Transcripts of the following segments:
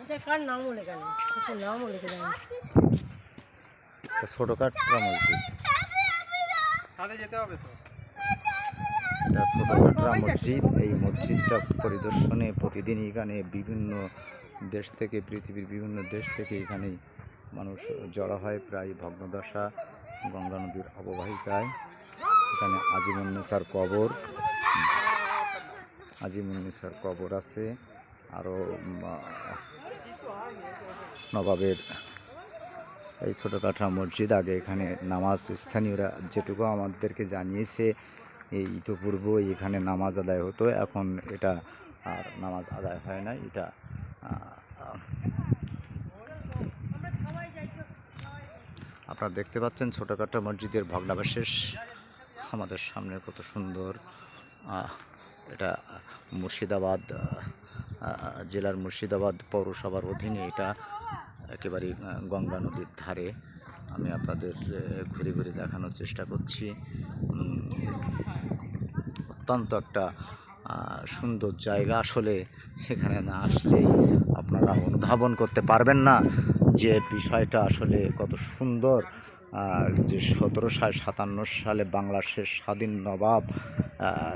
এটা কার নামও লেখা নেই? নামও লিখে দেন একটা ছোটোখাটো মসজিদ ছাদে যেতে হবে তো। এটা ছোটোখাটো মসজিদ এই মসজিদটা পরিদর্শনে প্রতিদিন এখানে বিভিন্ন দেশ থেকে পৃথিবীর বিভিন্ন দেশ থেকে এখানেই মানুষ জড়ো হয়। প্রায় ভগ্নদশা গঙ্গা নদীর অববাহিকায়। এখানে আজিমুন্নেসার কবর। আজিমুন্নেসার কবর আছে। আরও নবাবের এই ছোটোখাটো মসজিদ। আগে এখানে নামাজ স্থানীয়রা যেটুকু আমাদেরকে জানিয়েছে, এই ইতপূর্ব এখানে নামাজ আদায় হতো। এখন এটা আর নামাজ আদায় হয় না এটা আপনারা দেখতে পাচ্ছেন ছোটোখাটো মসজিদের ভগ্নাবশেষ। আমাদের সামনে কত সুন্দর এটা মুর্শিদাবাদ জেলার মুর্শিদাবাদ পৌরসভার অধীনে এটা একেবারে গঙ্গা নদীর ধারে। আমি আপনাদের ঘুরে ঘুরে দেখানোর চেষ্টা করছি। অত্যন্ত একটা সুন্দর জায়গা। আসলে সেখানে না আসলেই আপনারা অনুধাবন করতে পারবেন না যে বিষয়টা আসলে কত সুন্দর। যে সতেরোশো সাতান্ন সালে বাংলাদেশের স্বাধীন নবাব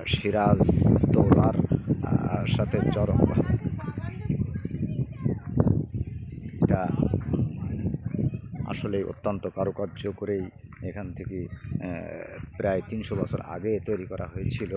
সিরাজ দৌলার সাথে চরম এটা আসলে অত্যন্ত কারুকার্য করেই এখান থেকে প্রায় তিনশো বছর আগে তৈরি করা হয়েছিল